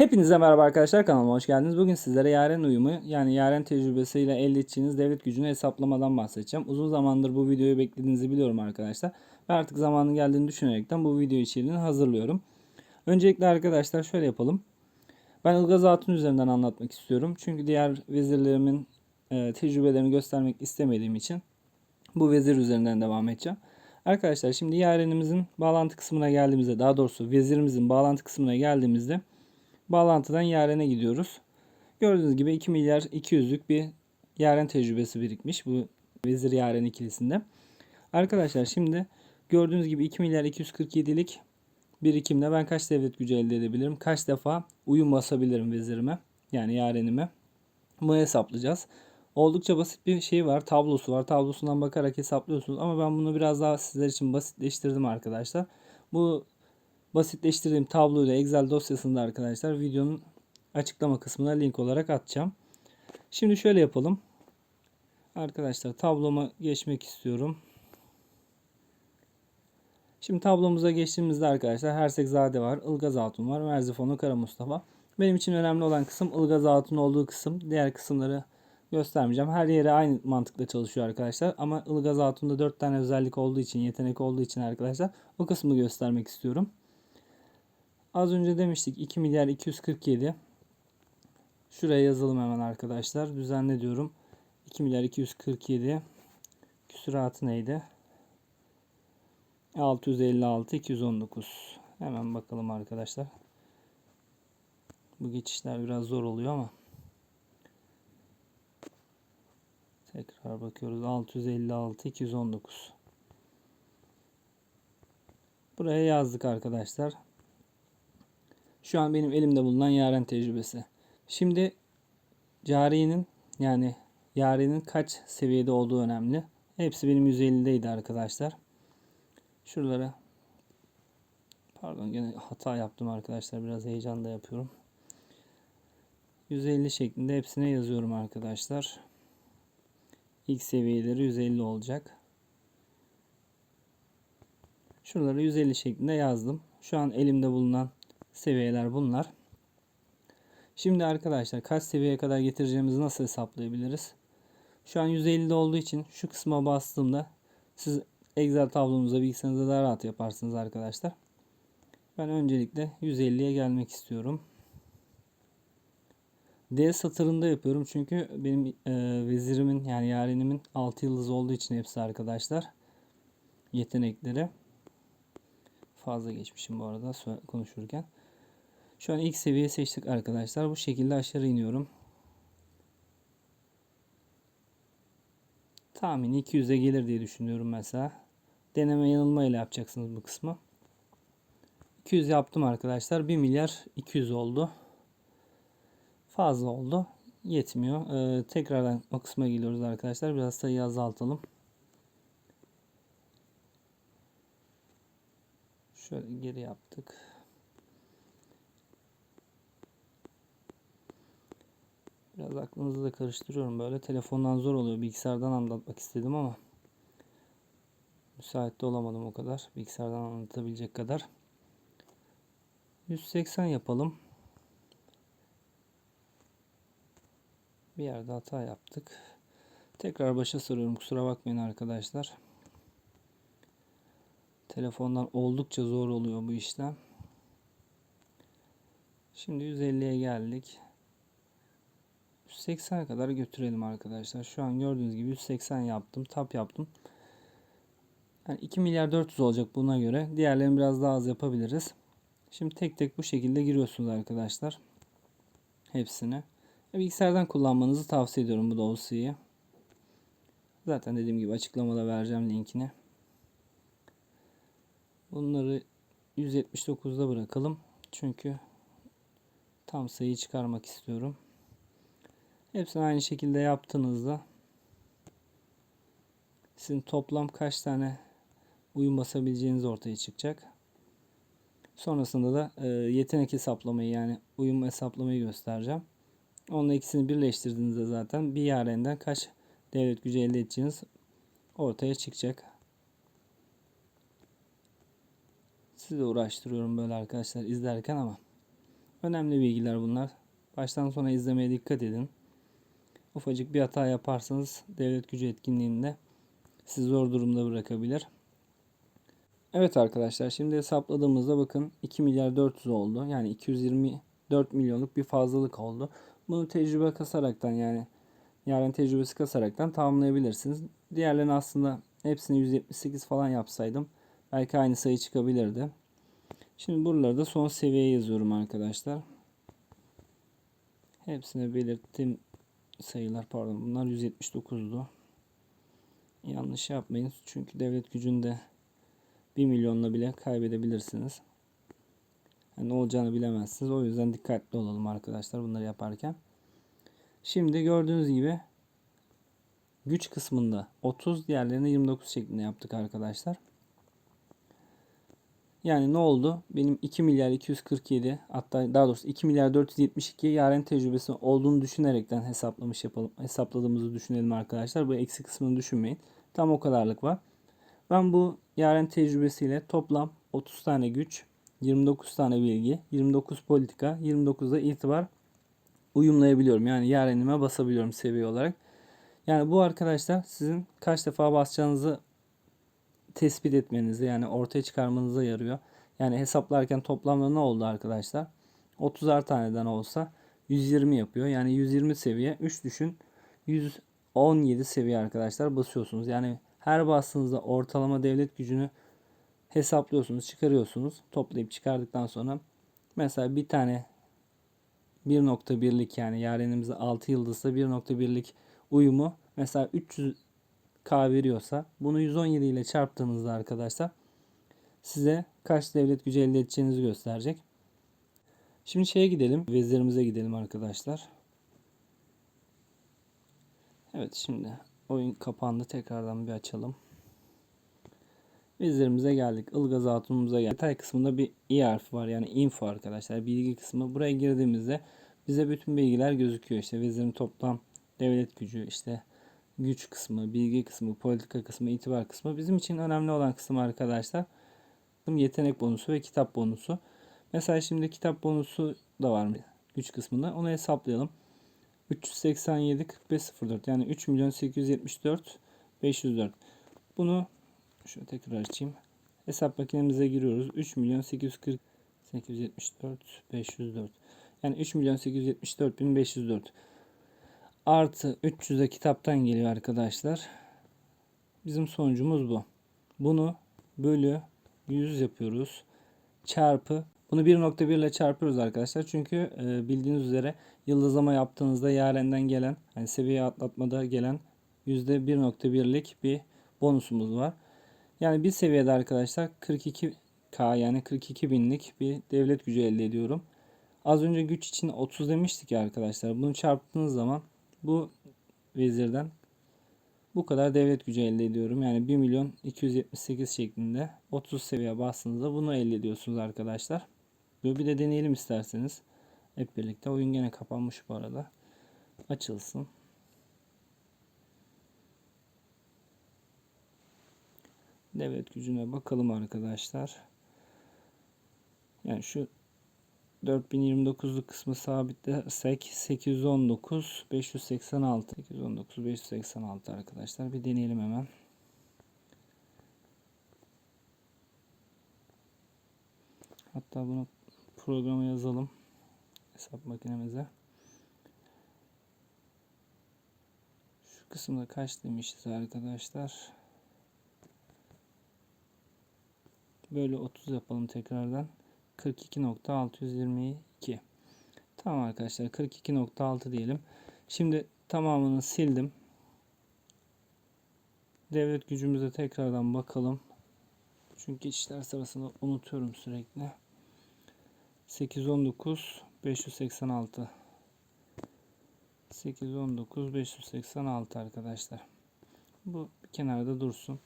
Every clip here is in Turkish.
Hepinize merhaba arkadaşlar kanalıma hoş geldiniz. Bugün sizlere yaren uyumu yani yaren tecrübesiyle elde edeceğiniz devlet gücünü hesaplamadan bahsedeceğim. Uzun zamandır bu videoyu beklediğinizi biliyorum arkadaşlar. Ve artık zamanın geldiğini düşünerekten bu video içeriğini hazırlıyorum. Öncelikle arkadaşlar şöyle yapalım. Ben Ilgaz Hatun üzerinden anlatmak istiyorum. Çünkü diğer vezirlerimin e, tecrübelerini göstermek istemediğim için bu vezir üzerinden devam edeceğim. Arkadaşlar şimdi yarenimizin bağlantı kısmına geldiğimizde daha doğrusu vezirimizin bağlantı kısmına geldiğimizde bağlantıdan yarene gidiyoruz. Gördüğünüz gibi 2 milyar 200'lük bir yaren tecrübesi birikmiş bu vezir yaren ikilisinde. Arkadaşlar şimdi gördüğünüz gibi 2 milyar 247'lik birikimle ben kaç devlet gücü elde edebilirim? Kaç defa uyum basabilirim vezirime? Yani yarenime. Bunu hesaplayacağız. Oldukça basit bir şey var. Tablosu var. Tablosundan bakarak hesaplıyorsunuz. Ama ben bunu biraz daha sizler için basitleştirdim arkadaşlar. Bu basitleştirdiğim tabloyla Excel dosyasında arkadaşlar videonun açıklama kısmına link olarak atacağım. Şimdi şöyle yapalım. Arkadaşlar tabloma geçmek istiyorum. Şimdi tablomuza geçtiğimizde arkadaşlar Hersekzade var, Ilgaz Hatun var, Merzifonu Kara Mustafa. Benim için önemli olan kısım Ilgaz Hatun olduğu kısım. Diğer kısımları göstermeyeceğim. Her yere aynı mantıkla çalışıyor arkadaşlar. Ama Ilgaz Hatun'da 4 tane özellik olduğu için, yetenek olduğu için arkadaşlar o kısmı göstermek istiyorum. Az önce demiştik 2 milyar 247. Şuraya yazalım hemen arkadaşlar. Düzenle diyorum. 2 milyar 247. Küsuratı neydi? 656 219. Hemen bakalım arkadaşlar. Bu geçişler biraz zor oluyor ama. Tekrar bakıyoruz. 656 219. Buraya yazdık arkadaşlar. Şu an benim elimde bulunan yaren tecrübesi. Şimdi carinin yani yarenin kaç seviyede olduğu önemli. Hepsi benim 150'deydi arkadaşlar. Şuralara pardon gene hata yaptım arkadaşlar. Biraz heyecan da yapıyorum. 150 şeklinde hepsine yazıyorum arkadaşlar. İlk seviyeleri 150 olacak. Şuraları 150 şeklinde yazdım. Şu an elimde bulunan seviyeler bunlar. Şimdi arkadaşlar kaç seviyeye kadar getireceğimizi nasıl hesaplayabiliriz? Şu an 150'de olduğu için şu kısma bastığımda siz Excel tablomuza bilgisayarınızda daha rahat yaparsınız arkadaşlar. Ben öncelikle 150'ye gelmek istiyorum. D satırında yapıyorum çünkü benim e, vezirimin yani yarenimin 6 yıldız olduğu için hepsi arkadaşlar. Yetenekleri. Fazla geçmişim bu arada konuşurken. Şu an ilk seviye seçtik arkadaşlar. Bu şekilde aşağı iniyorum. Tahmini 200'e gelir diye düşünüyorum mesela. Deneme yanılma ile yapacaksınız bu kısmı. 200 yaptım arkadaşlar. 1 milyar 200 oldu. Fazla oldu. Yetmiyor. Ee, tekrardan o kısma geliyoruz arkadaşlar. Biraz sayıyı azaltalım. Şöyle geri yaptık. Biraz aklınızı da karıştırıyorum böyle. Telefondan zor oluyor. Bilgisayardan anlatmak istedim ama müsait de olamadım o kadar. Bilgisayardan anlatabilecek kadar. 180 yapalım. Bir yerde hata yaptık. Tekrar başa sarıyorum. Kusura bakmayın arkadaşlar. Telefondan oldukça zor oluyor bu işlem. Şimdi 150'ye geldik. 180'e kadar götürelim arkadaşlar. Şu an gördüğünüz gibi 180 yaptım. Tap yaptım. Yani 2 milyar 400 olacak buna göre. Diğerlerini biraz daha az yapabiliriz. Şimdi tek tek bu şekilde giriyorsunuz arkadaşlar. Hepsini. Bilgisayardan kullanmanızı tavsiye ediyorum bu dosyayı. Zaten dediğim gibi açıklamada vereceğim linkini. Bunları 179'da bırakalım. Çünkü tam sayı çıkarmak istiyorum. Hepsini aynı şekilde yaptığınızda sizin toplam kaç tane uyum basabileceğiniz ortaya çıkacak. Sonrasında da e, yetenek hesaplamayı yani uyum hesaplamayı göstereceğim. Onunla ikisini birleştirdiğinizde zaten bir yarenden kaç devlet gücü elde edeceğiniz ortaya çıkacak. Sizi uğraştırıyorum böyle arkadaşlar izlerken ama Önemli bilgiler bunlar. Baştan sona izlemeye dikkat edin. Ufacık bir hata yaparsanız devlet gücü etkinliğinde sizi zor durumda bırakabilir. Evet arkadaşlar şimdi hesapladığımızda bakın 2 milyar 400 oldu. Yani 224 milyonluk bir fazlalık oldu. Bunu tecrübe kasaraktan yani yarın tecrübesi kasaraktan tamamlayabilirsiniz. Diğerlerini aslında hepsini 178 falan yapsaydım belki aynı sayı çıkabilirdi. Şimdi buraları da son seviyeye yazıyorum arkadaşlar. Hepsine belirttiğim sayılar pardon bunlar 179'du. Yanlış yapmayın çünkü devlet gücünde 1 milyonla bile kaybedebilirsiniz. Yani ne olacağını bilemezsiniz. O yüzden dikkatli olalım arkadaşlar bunları yaparken. Şimdi gördüğünüz gibi güç kısmında 30 diğerlerini 29 şeklinde yaptık arkadaşlar. Yani ne oldu? Benim 2 milyar 247 hatta daha doğrusu 2 milyar 472 yaren tecrübesi olduğunu düşünerekten hesaplamış yapalım. Hesapladığımızı düşünelim arkadaşlar. Bu eksi kısmını düşünmeyin. Tam o kadarlık var. Ben bu yaren tecrübesiyle toplam 30 tane güç, 29 tane bilgi, 29 politika, 29 da itibar uyumlayabiliyorum. Yani yarenime basabiliyorum seviye olarak. Yani bu arkadaşlar sizin kaç defa basacağınızı tespit etmenize yani ortaya çıkarmanıza yarıyor. Yani hesaplarken toplamda ne oldu arkadaşlar? 30'ar taneden olsa 120 yapıyor. Yani 120 seviye 3 düşün. 117 seviye arkadaşlar basıyorsunuz. Yani her bastığınızda ortalama devlet gücünü hesaplıyorsunuz, çıkarıyorsunuz. Toplayıp çıkardıktan sonra mesela bir tane 1.1'lik yani yarenimize 6 yıldızsa 1.1'lik uyumu mesela 300 K veriyorsa bunu 117 ile çarptığınızda arkadaşlar size kaç devlet gücü elde edeceğinizi gösterecek. Şimdi şeye gidelim. Vezirimize gidelim arkadaşlar. Evet şimdi oyun kapandı. Tekrardan bir açalım. Vezirimize geldik. Ilgaz Hatun'umuza geldik. Detay kısmında bir i harfi var. Yani info arkadaşlar. Bilgi kısmı. Buraya girdiğimizde bize bütün bilgiler gözüküyor. İşte vezirin toplam devlet gücü, işte güç kısmı, bilgi kısmı, politika kısmı, itibar kısmı bizim için önemli olan kısım arkadaşlar. Yetenek bonusu ve kitap bonusu. Mesela şimdi kitap bonusu da var mı güç kısmında. Onu hesaplayalım. 387 4504 yani 3 milyon 874 504. Bunu şöyle tekrar açayım. Hesap makinemize giriyoruz. 3 milyon 840 874 504. Yani 3 milyon 874 bin 504 artı 300'e kitaptan geliyor arkadaşlar. Bizim sonucumuz bu. Bunu bölü 100 yapıyoruz. Çarpı bunu 1.1 ile çarpıyoruz arkadaşlar. Çünkü e, bildiğiniz üzere yıldızlama yaptığınızda yarenden gelen hani seviye atlatmada gelen %1.1'lik bir bonusumuz var. Yani bir seviyede arkadaşlar 42K yani 42 binlik bir devlet gücü elde ediyorum. Az önce güç için 30 demiştik ya arkadaşlar. Bunu çarptığınız zaman bu vezirden bu kadar devlet gücü elde ediyorum. Yani 1 milyon 278 şeklinde 30 seviye bastığınızda bunu elde ediyorsunuz arkadaşlar. Bir de deneyelim isterseniz. Hep birlikte. Oyun gene kapanmış bu arada. Açılsın. Devlet gücüne bakalım arkadaşlar. Yani şu 4029'luk kısmı sabitlersek 819 586 819 586 arkadaşlar bir deneyelim hemen. Hatta bunu programa yazalım hesap makinemize. Şu kısımda kaç demişiz arkadaşlar? Böyle 30 yapalım tekrardan. 42.622 Tamam arkadaşlar 42.6 diyelim. Şimdi tamamını sildim. Devlet gücümüze tekrardan bakalım. Çünkü işler sırasında unutuyorum sürekli. 819 586 819 586 arkadaşlar. Bu kenarda dursun.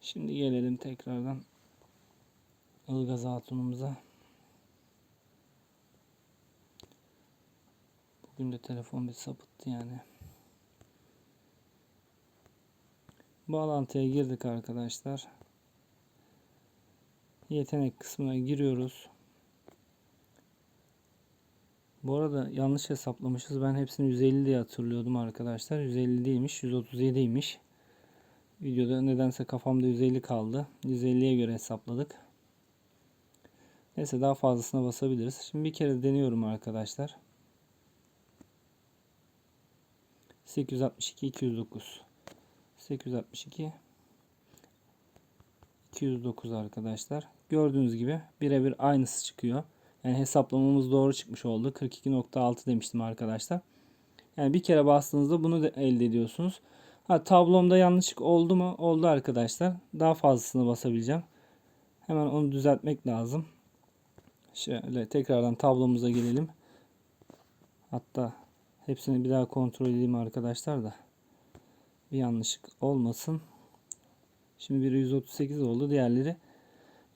Şimdi gelelim tekrardan Ilgaz Hatun'umuza. Bugün de telefon bir sapıttı yani. Bağlantıya girdik arkadaşlar. Yetenek kısmına giriyoruz. Bu arada yanlış hesaplamışız. Ben hepsini 150 diye hatırlıyordum arkadaşlar. 150 değilmiş. 137'ymiş. Videoda nedense kafamda 150 kaldı. 150'ye göre hesapladık. Neyse daha fazlasına basabiliriz. Şimdi bir kere deniyorum arkadaşlar. 862 209 862 209 arkadaşlar. Gördüğünüz gibi birebir aynısı çıkıyor. Yani hesaplamamız doğru çıkmış oldu. 42.6 demiştim arkadaşlar. Yani bir kere bastığınızda bunu da elde ediyorsunuz. Ha tablomda yanlışlık oldu mu? Oldu arkadaşlar. Daha fazlasını basabileceğim. Hemen onu düzeltmek lazım. Şöyle tekrardan tablomuza gelelim. Hatta hepsini bir daha kontrol edeyim arkadaşlar da. Bir yanlışlık olmasın. Şimdi biri 138 oldu. Diğerleri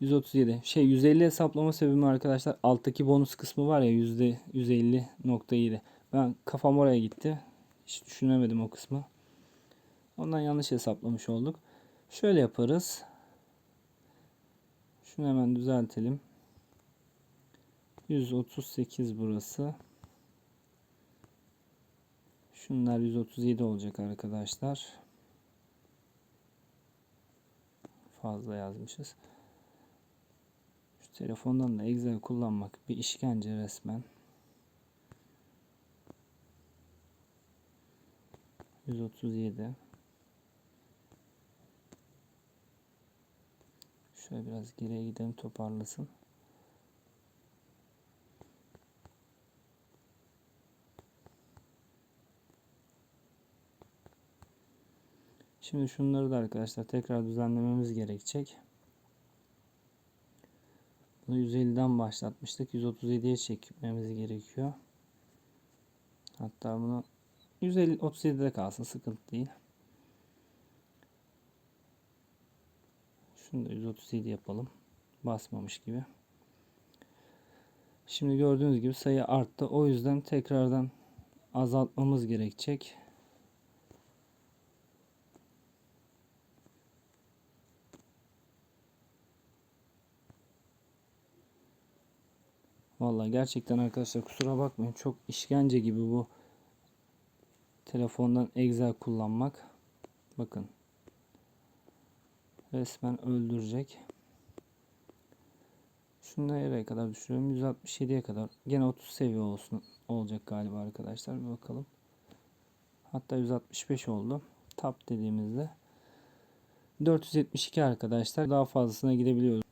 137. Şey 150 hesaplama sebebim arkadaşlar alttaki bonus kısmı var ya yüzde 150.7. Ben kafam oraya gitti. Hiç düşünemedim o kısmı. Ondan yanlış hesaplamış olduk. Şöyle yaparız. Şunu hemen düzeltelim. 138 burası. Şunlar 137 olacak arkadaşlar. Fazla yazmışız. Şu telefondan da Excel kullanmak bir işkence resmen. 137 Şöyle biraz geriye gidelim toparlasın. Şimdi şunları da arkadaşlar tekrar düzenlememiz gerekecek. Bunu 150'den başlatmıştık. 137'ye çekmemiz gerekiyor. Hatta bunu 150 37'de kalsın sıkıntı değil. Şunu da 137 yapalım. Basmamış gibi. Şimdi gördüğünüz gibi sayı arttı. O yüzden tekrardan azaltmamız gerekecek. Vallahi gerçekten arkadaşlar kusura bakmayın. Çok işkence gibi bu telefondan Excel kullanmak. Bakın. Resmen öldürecek. Şunu nereye kadar düşürüyorum? 167'ye kadar. Gene 30 seviye olsun olacak galiba arkadaşlar. Bir bakalım. Hatta 165 oldu. Tap dediğimizde 472 arkadaşlar. Daha fazlasına gidebiliyoruz.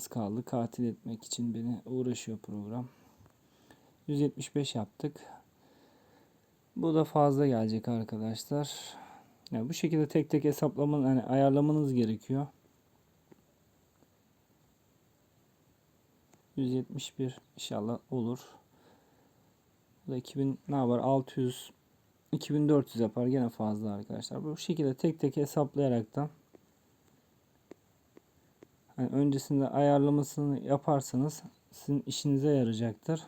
Az kaldı. Katil etmek için beni uğraşıyor program. 175 yaptık. Bu da fazla gelecek arkadaşlar. Yani bu şekilde tek tek hesaplamanız, yani ayarlamanız gerekiyor. 171 inşallah olur. Bu da 2000 ne yapar? 600 2400 yapar gene fazla arkadaşlar. Bu şekilde tek tek hesaplayaraktan yani öncesinde ayarlamasını yaparsanız sizin işinize yarayacaktır.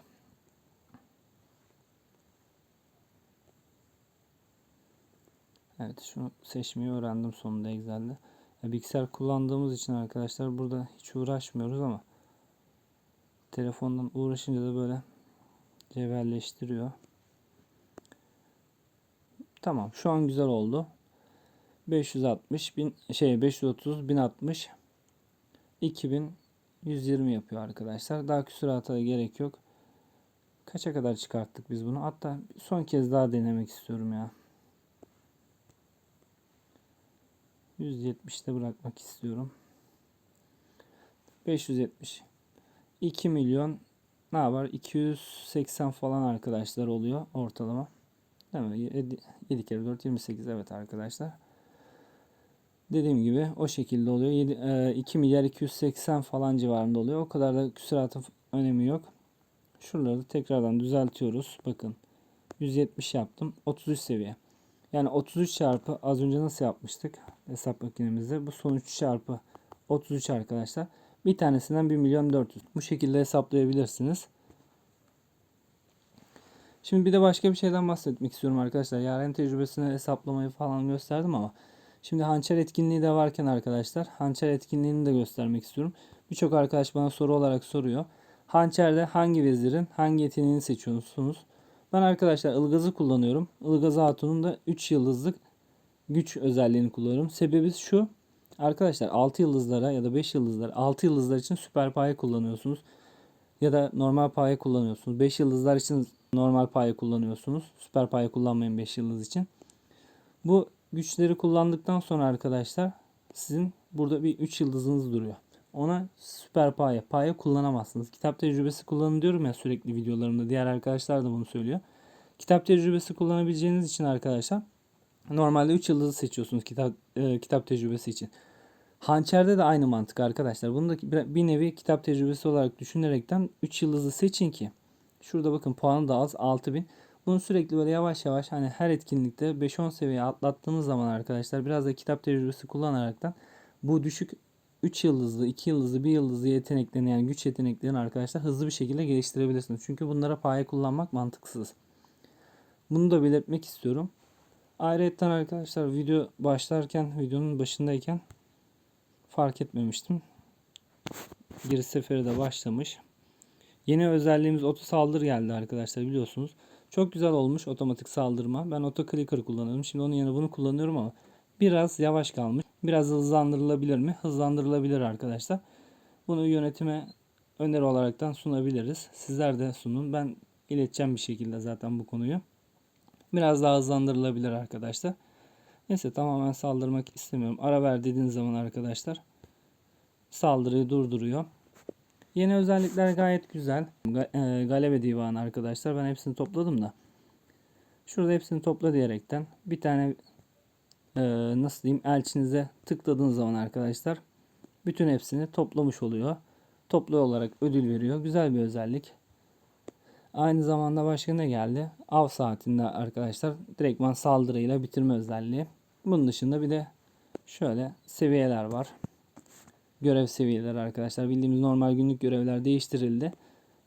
Evet şunu seçmeyi öğrendim sonunda Excel'de. Ya, bilgisayar kullandığımız için arkadaşlar burada hiç uğraşmıyoruz ama telefondan uğraşınca da böyle cebelleştiriyor. Tamam şu an güzel oldu. 560 bin şey 530 1060 2120 yapıyor arkadaşlar. Daha küsurata gerek yok. Kaça kadar çıkarttık biz bunu? Hatta son kez daha denemek istiyorum ya. 170'te bırakmak istiyorum. 570. 2 milyon ne var? 280 falan arkadaşlar oluyor ortalama. Değil mi? 7, 7 kere 4 28 evet arkadaşlar. Dediğim gibi o şekilde oluyor. 7, e, 2 milyar 280 falan civarında oluyor. O kadar da küsuratın önemi yok. Şuraları da tekrardan düzeltiyoruz. Bakın 170 yaptım. 33 seviye. Yani 33 çarpı az önce nasıl yapmıştık hesap makinemizde. Bu son 3 çarpı 33 arkadaşlar. Bir tanesinden 1 milyon 400. Bu şekilde hesaplayabilirsiniz. Şimdi bir de başka bir şeyden bahsetmek istiyorum arkadaşlar. Yaren tecrübesini hesaplamayı falan gösterdim ama Şimdi hançer etkinliği de varken arkadaşlar hançer etkinliğini de göstermek istiyorum. Birçok arkadaş bana soru olarak soruyor. Hançerde hangi vezirin hangi yeteneğini seçiyorsunuz? Ben arkadaşlar ılgazı kullanıyorum. Ilgaz Hatun'un da 3 yıldızlık güç özelliğini kullanıyorum. Sebebi şu. Arkadaşlar 6 yıldızlara ya da 5 yıldızlara 6 yıldızlar için süper paye kullanıyorsunuz. Ya da normal paye kullanıyorsunuz. 5 yıldızlar için normal paye kullanıyorsunuz. Süper paye kullanmayın 5 yıldız için. Bu güçleri kullandıktan sonra arkadaşlar sizin burada bir 3 yıldızınız duruyor. Ona süper paye, paye kullanamazsınız. Kitap tecrübesi kullanın diyorum ya sürekli videolarımda. Diğer arkadaşlar da bunu söylüyor. Kitap tecrübesi kullanabileceğiniz için arkadaşlar normalde 3 yıldızı seçiyorsunuz kitap e, kitap tecrübesi için. Hançerde de aynı mantık arkadaşlar. Bunu da bir nevi kitap tecrübesi olarak düşünerekten 3 yıldızı seçin ki şurada bakın puanı da az 6000. Bunu sürekli böyle yavaş yavaş hani her etkinlikte 5-10 seviye atlattığınız zaman arkadaşlar biraz da kitap tecrübesi kullanaraktan bu düşük 3 yıldızlı, 2 yıldızlı, 1 yıldızlı yeteneklerini yani güç yeteneklerini arkadaşlar hızlı bir şekilde geliştirebilirsiniz. Çünkü bunlara paye kullanmak mantıksız. Bunu da belirtmek istiyorum. Ayrıca arkadaşlar video başlarken, videonun başındayken fark etmemiştim. Giriş seferi de başlamış. Yeni özelliğimiz oto saldır geldi arkadaşlar biliyorsunuz. Çok güzel olmuş otomatik saldırma. Ben auto kullanıyorum. Şimdi onun yerine bunu kullanıyorum ama biraz yavaş kalmış. Biraz hızlandırılabilir mi? Hızlandırılabilir arkadaşlar. Bunu yönetime öneri olaraktan sunabiliriz. Sizler de sunun. Ben ileteceğim bir şekilde zaten bu konuyu. Biraz daha hızlandırılabilir arkadaşlar. Neyse tamamen saldırmak istemiyorum. Ara ver dediğiniz zaman arkadaşlar saldırıyı durduruyor. Yeni özellikler gayet güzel. E, Galebe divanı arkadaşlar. Ben hepsini topladım da. Şurada hepsini topla diyerekten bir tane e, nasıl diyeyim elçinize tıkladığınız zaman arkadaşlar bütün hepsini toplamış oluyor. Toplu olarak ödül veriyor. Güzel bir özellik. Aynı zamanda başka ne geldi? Av saatinde arkadaşlar direktman saldırıyla bitirme özelliği. Bunun dışında bir de şöyle seviyeler var. Görev seviyeleri arkadaşlar. Bildiğimiz normal günlük görevler değiştirildi.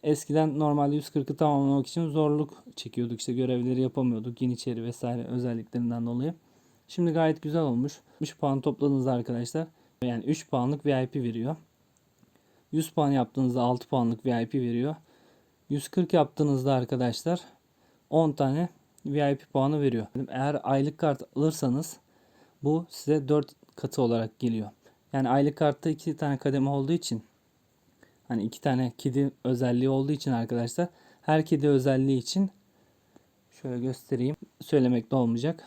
Eskiden normalde 140'ı tamamlamak için zorluk çekiyorduk. İşte görevleri yapamıyorduk. Yeniçeri vesaire özelliklerinden dolayı. Şimdi gayet güzel olmuş. 3 puan topladığınızda arkadaşlar yani 3 puanlık VIP veriyor. 100 puan yaptığınızda 6 puanlık VIP veriyor. 140 yaptığınızda arkadaşlar 10 tane VIP puanı veriyor. Eğer aylık kart alırsanız bu size 4 katı olarak geliyor. Yani aylık kartta 2 tane kademe olduğu için hani 2 tane kedi özelliği olduğu için arkadaşlar her kedi özelliği için şöyle göstereyim. Söylemekte olmayacak.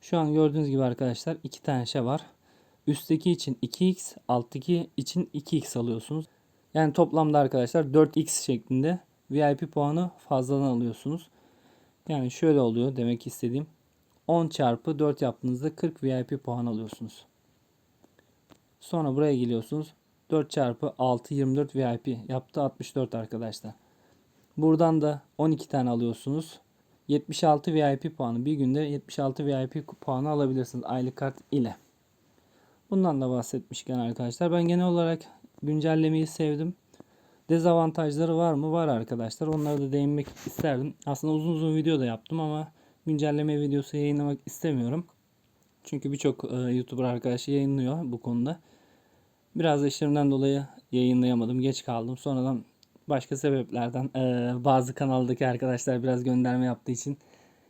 Şu an gördüğünüz gibi arkadaşlar 2 tane şey var. Üstteki için 2x, alttaki için 2x alıyorsunuz. Yani toplamda arkadaşlar 4x şeklinde VIP puanı fazladan alıyorsunuz. Yani şöyle oluyor demek istediğim. 10 çarpı 4 yaptığınızda 40 VIP puan alıyorsunuz. Sonra buraya geliyorsunuz. 4 çarpı 6 24 VIP yaptı 64 arkadaşlar. Buradan da 12 tane alıyorsunuz. 76 VIP puanı bir günde 76 VIP puanı alabilirsiniz aylık kart ile. Bundan da bahsetmişken arkadaşlar ben genel olarak güncellemeyi sevdim. Dezavantajları var mı? Var arkadaşlar. Onlara da değinmek isterdim. Aslında uzun uzun video da yaptım ama güncelleme videosu yayınlamak istemiyorum. Çünkü birçok e, YouTuber arkadaşı yayınlıyor bu konuda. Biraz da işlerimden dolayı yayınlayamadım. Geç kaldım. Sonradan başka sebeplerden e, bazı kanaldaki arkadaşlar biraz gönderme yaptığı için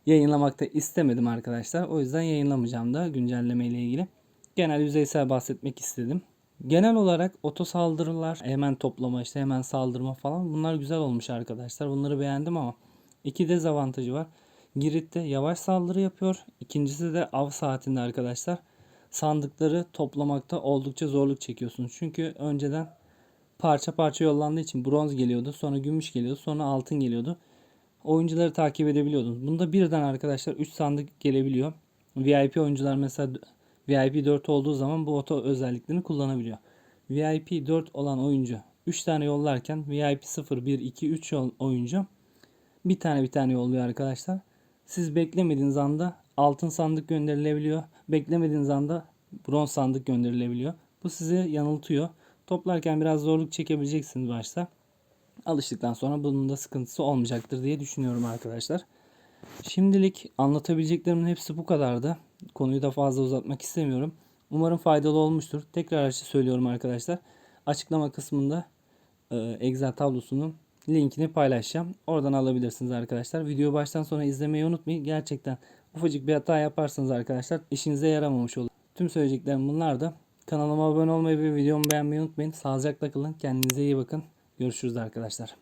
yayınlamakta istemedim arkadaşlar. O yüzden yayınlamayacağım da güncelleme ile ilgili. Genel yüzeysel bahsetmek istedim. Genel olarak oto saldırılar, hemen toplama işte hemen saldırma falan bunlar güzel olmuş arkadaşlar. Bunları beğendim ama iki dezavantajı var. Girit'te yavaş saldırı yapıyor. İkincisi de av saatinde arkadaşlar sandıkları toplamakta oldukça zorluk çekiyorsunuz. Çünkü önceden parça parça yollandığı için bronz geliyordu. Sonra gümüş geliyordu. Sonra altın geliyordu. Oyuncuları takip edebiliyordunuz. Bunda birden arkadaşlar 3 sandık gelebiliyor. VIP oyuncular mesela VIP 4 olduğu zaman bu oto özelliklerini kullanabiliyor. VIP 4 olan oyuncu 3 tane yollarken VIP 0, 1, 2, 3 oyuncu bir tane bir tane yolluyor arkadaşlar. Siz beklemediğiniz anda altın sandık gönderilebiliyor. Beklemediğiniz anda bronz sandık gönderilebiliyor. Bu sizi yanıltıyor. Toplarken biraz zorluk çekebileceksiniz başta. Alıştıktan sonra bunun da sıkıntısı olmayacaktır diye düşünüyorum arkadaşlar. Şimdilik anlatabileceklerimin hepsi bu kadardı. Konuyu da fazla uzatmak istemiyorum. Umarım faydalı olmuştur. Tekrar söylüyorum arkadaşlar. Açıklama kısmında e, Excel tablosunun linkini paylaşacağım. Oradan alabilirsiniz arkadaşlar. Videoyu baştan sona izlemeyi unutmayın. Gerçekten ufacık bir hata yaparsanız arkadaşlar işinize yaramamış olur. Tüm söyleyeceklerim bunlardı. Kanalıma abone olmayı ve videomu beğenmeyi unutmayın. Sağlıcakla kalın. Kendinize iyi bakın. Görüşürüz arkadaşlar.